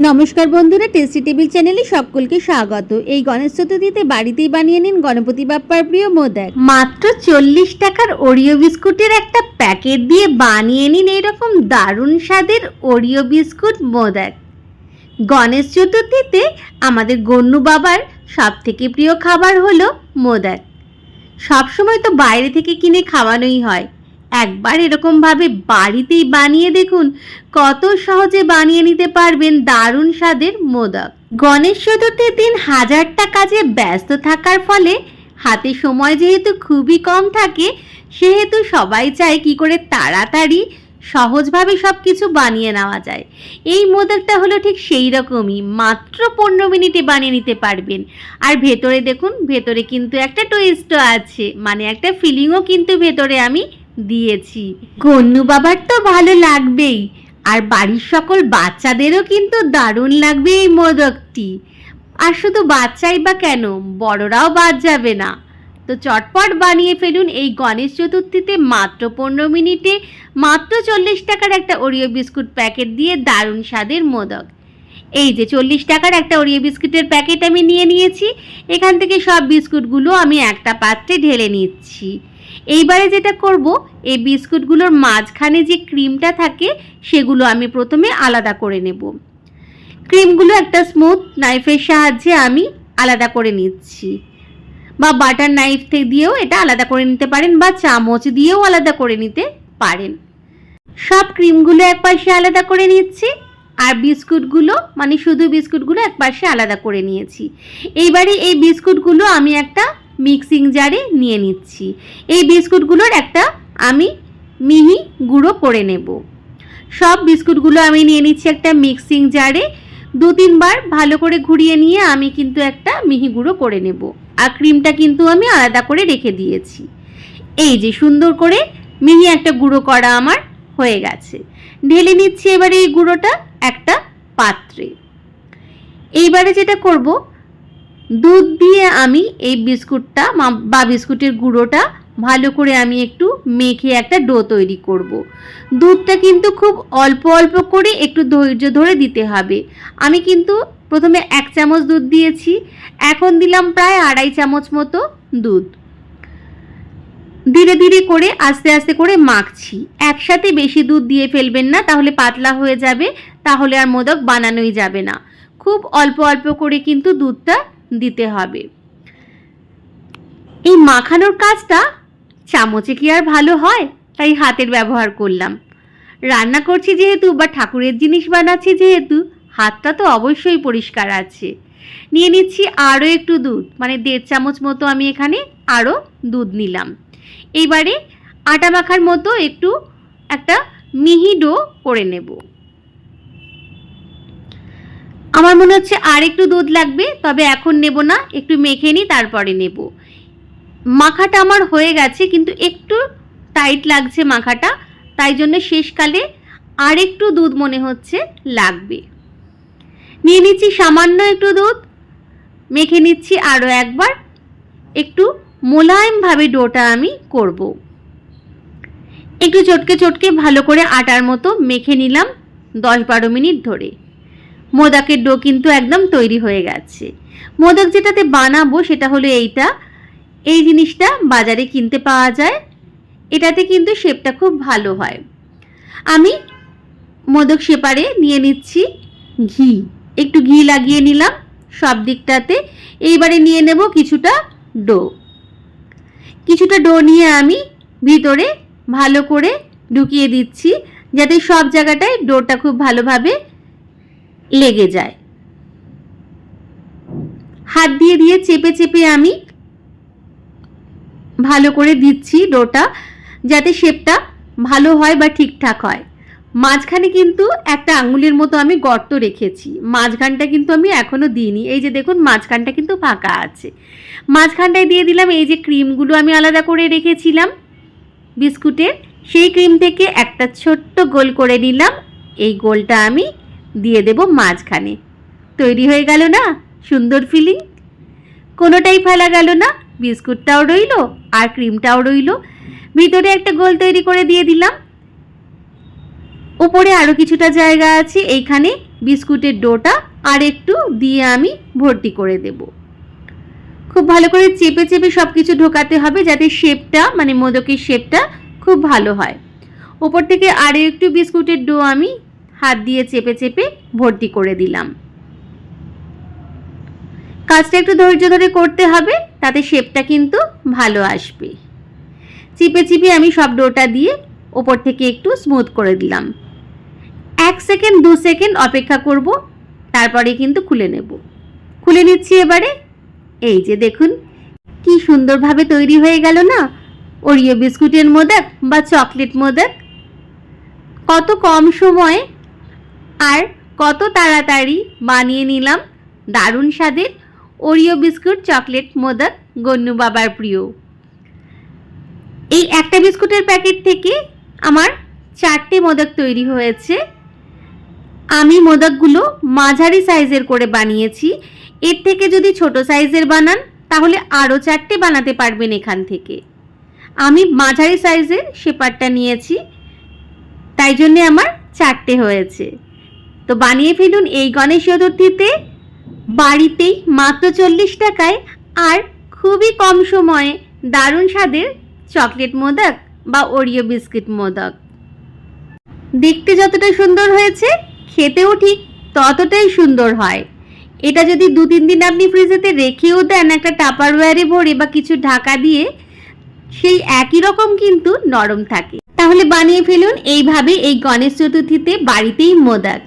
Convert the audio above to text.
নমস্কার বন্ধুরা tasty table চ্যানেলে সকলকে স্বাগত। এই গণেশ চতুর্থীতে বাড়িতেই বানিয়ে নিন গণপতি বাপ্পার প্রিয় মোদক মাত্র চল্লিশ টাকার ওরিও বিস্কুটের একটা প্যাকেট দিয়ে বানিয়ে নিন এরকম দারুণ স্বাদের ওরিও বিস্কুট মোদক গণেশ চতুর্থীতে আমাদের গন্নু বাবার সব থেকে প্রিয় খাবার হলো মোদক সবসময় তো বাইরে থেকে কিনে খাওয়ানোই হয়। একবার এরকমভাবে বাড়িতেই বানিয়ে দেখুন, কত সহজে বানিয়ে নিতে পারবেন দারুণ স্বাদের মোদক। গণেশ চতুর্থীর দিন হাজারটা কাজে ব্যস্ত থাকার ফলে হাতে সময় যেহেতু খুবই কম থাকে, সেহেতু সবাই চায় কি করে তাড়াতাড়ি সহজভাবে সব কিছু বানিয়ে নেওয়া যায়। এই মোদকটা হলো ঠিক সেই রকমই, মাত্র পনেরো মিনিটে বানিয়ে নিতে পারবেন। আর ভেতরে দেখুন, ভেতরে কিন্তু একটা টুইস্টও আছে মানে একটা ফিলিংও কিন্তু ভেতরে আমি দিয়েছি। গন্নু বাবার তো ভালো লাগবেই, আর বাড়ির সকল বাচ্চাদেরও কিন্তু দারুণ লাগবে এই মোদকটি। আর শুধু বাচ্চাই বা কেন, বড়রাও বাদ যাবে না। তো চটপট বানিয়ে ফেলুন এই গণেশ চতুর্থীতে মাত্র পনেরো মিনিটে মাত্র চল্লিশ টাকার একটা ওরিও বিস্কুট প্যাকেট দিয়ে দারুণ স্বাদের মোদক। এই যে চল্লিশ টাকার একটা ওরিও বিস্কুটের প্যাকেট আমি নিয়ে নিয়েছি, এখান থেকে সব বিস্কুটগুলো আমি একটা পাত্রে ঢেলে নিচ্ছি। এইবারে যেটা করব, এই বিস্কুটগুলোর মাঝখানে যে ক্রিমটা থাকে, সেগুলো আমি প্রথমে আলাদা করে নেব। ক্রিমগুলো একটা স্মুথ নাইফের সাহায্যে আমি আলাদা করে নিচ্ছি। বা বাটার নাইফ থেকে দিয়েও এটা আলাদা করে নিতে পারেন, বা চামচ দিয়েও আলাদা করে নিতে পারেন। সব ক্রিমগুলো এক পাশে আলাদা করে নিচ্ছি, আর বিস্কুটগুলো মানে শুধু বিস্কুটগুলো এক পাশে আলাদা করে নিয়েছি। এইবারে এই বিস্কুটগুলো আমি একটা মিক্সিং জারে নিয়ে নিচ্ছি। এই বিস্কুটগুলোর একটা আমি মিহি গুঁড়ো করে নেব। সব বিস্কুটগুলো আমি নিয়ে নিচ্ছি একটা মিক্সিং জারে। দু তিনবার ভালো করে ঘুরিয়ে নিয়ে আমি কিন্তু একটা মিহি গুঁড়ো করে নেব। আর ক্রিমটা কিন্তু আমি আলাদা করে রেখে দিয়েছি। এই যে সুন্দর করে মিহি একটা গুঁড়ো করা আমার হয়ে গেছে। ঢেলে নিচ্ছি এবারে এই গুঁড়োটা একটা পাত্রে। এইবারে যেটা করব দুধ দিয়ে আমি এই বিস্কুটটা বা বিস্কুটের গুঁড়োটা ভালো করে আমি একটু মেখে একটা ডো তৈরি করব। দুধটা কিন্তু খুব অল্প অল্প করে একটু ধৈর্য ধরে দিতে হবে। আমি কিন্তু প্রথমে এক চামচ দুধ দিয়েছি, এখন দিলাম প্রায় আড়াই চামচ মতো দুধ। ধীরে ধীরে করে আস্তে আস্তে করে মাখছি। একসাথে বেশি দুধ দিয়ে ফেলবেন না, তাহলে পাতলা হয়ে যাবে, তাহলে আর মোদক বানানোই যাবে না। খুব অল্প অল্প করে কিন্তু দুধটা দিতে হবে। এই মাখানোর কাজটা চামচে কি আর ভালো হয়? তাই হাতের ব্যবহার করলাম। রান্না করছি যেহেতু বা ঠাকুরের জিনিস বানাচ্ছি যেহেতু, হাতটা তো অবশ্যই পরিষ্কার আছে। নিয়ে নিচ্ছি আরও একটু দুধ মানে দেড় চামচ মতো আমি এখানে আরও দুধ নিলাম। এইবারে আটা মাখার মতো একটু একটা মিহি ডো করে নেব। আমার মনে হচ্ছে আর একটু দুধ লাগবে, তবে এখন নেব না, একটু মেখে নিই, তারপরে নেব। মাখাটা আমার হয়ে গেছে, কিন্তু একটু টাইট লাগছে মাখাটা, তাই জন্য শেষকালে আর একটু দুধ মনে হচ্ছে লাগবে। নিয়ে নিচ্ছি সামান্য একটু দুধ, মেখে নিচ্ছি আরও একবার, একটু মোলায়েমভাবে ডোটা আমি করব। একটু চটকে চটকে ভালো করে আটার মতো মেখে নিলাম দশ বারো মিনিট ধরে। মোদকের ডো কিন্তু একদম তৈরি হয়ে গেছে। মোদক যেটাতে বানাবো সেটা হলো এইটা। এই জিনিসটা বাজারে কিনতে পাওয়া যায়। এটাতে কিন্তু শেপটা খুব ভালো হয়। আমি মোদক শেপারে নিয়ে নিচ্ছি ঘি। একটু ঘি লাগিয়ে নিলাম সব দিকটাতে। এইবারে নিয়ে নেব কিছুটা ডো। কিছুটা ডো নিয়ে আমি ভিতরে ভালো করে ঢুকিয়ে দিচ্ছি, যাতে সব জায়গাটায় ডোটা খুব ভালোভাবে লেগে যায়। হাত দিয়ে দিয়ে চেপে চেপে আমি ভালো করে দিচ্ছি ডোটা, যাতে শেপটা ভালো হয় বা ঠিকঠাক হয়। মাঝখানে কিন্তু একটা আঙুলের মতো আমি গর্ত রেখেছি। মাঝখানটা কিন্তু আমি এখনও দিইনি। এই যে দেখুন, মাঝখানটা কিন্তু ফাঁকা আছে। মাঝখানটায় দিয়ে দিলাম এই যে ক্রিমগুলো আমি আলাদা করে রেখেছিলাম বিস্কুটের। সেই ক্রিম থেকে একটা ছোট্ট গোল করে নিলাম। এই গোলটা আমি দিয়ে দেব মাঝখানে। তৈরি হয়ে গেল না? সুন্দর ফিলিং কোনোটাই ফেলা গেল না? বিস্কুটটাও রইল, আর ক্রিমটাও রইল। ভিতরে একটা গোল তৈরি করে দিয়ে দিলাম। উপরে আরও কিছুটা জায়গা আছে, এইখানে বিস্কুটের ডোটা, আর একটু দিয়ে আমি ভর্তি করে দেব। খুব ভালো করে চেপে চেপে সব কিছু ঢোকাতে হবে যাতে শেপটা মানে মোদকের শেপটা খুব ভালো হয়। ওপর থেকে আরও একটু বিস্কুটের ডো আমি হাত দিয়ে চেপে চেপে ভর্তি করে দিলাম। কাজটা একটু ধৈর্য ধরে করতে হবে, তাতে শেপটা কিন্তু ভালো আসবে। চিপে চিপে আমি সব ডোটা দিয়ে ওপর থেকে একটু স্মুথ করে দিলাম। এক সেকেন্ড দু সেকেন্ড অপেক্ষা করব, তারপরে কিন্তু খুলে নেব। খুলে নিচ্ছি এবারে। এই যে দেখুন, কি সুন্দরভাবে তৈরি হয়ে গেল না? ওরিও বিস্কুটের মোদক বা চকলেট মোদক কত কম সময়ে আর কত তাড়াতাড়ি বানিয়ে নিলাম দারুণ স্বাদের Oreo biscuit chocolate modak Gannu বাবার প্রিয়। এই একটা বিস্কুটের প্যাকেট থেকে আমার চারটে মোদক তৈরি হয়েছে। আমি মোদকগুলো মাঝারি সাইজের করে বানিয়েছি। এর থেকে যদি ছোট সাইজের বানান, তাহলে আরও চারটে বানাতে পারবেন এখান থেকে। আমি মাঝারি সাইজের শেপারটা নিয়েছি, তাই জন্যে আমার চারটে হয়েছে। তো বানিয়ে ফেলুন এই গণেশ চতুর্থীতে। বাড়িতেই মাত্র চল্লিশ টাকায় আর খুবই কম সময়ে দারুণ স্বাদের চকলেট মোদক বা ওরিও বিস্কিট মোদক। দেখতে যতটা সুন্দর হয়েছে, খেতেও ঠিক ততটাই সুন্দর হয়। এটা যদি দু তিন দিন আপনি ফ্রিজেতে রেখেও দেন একটা টাপারওয়্যারে ভরে বা কিছু ঢাকা দিয়ে, সেই একই রকম কিন্তু নরম থাকে। তাহলে বানিয়ে ফেলুন এইভাবে এই গণেশ চতুর্থীতে বাড়িতেই মোদক।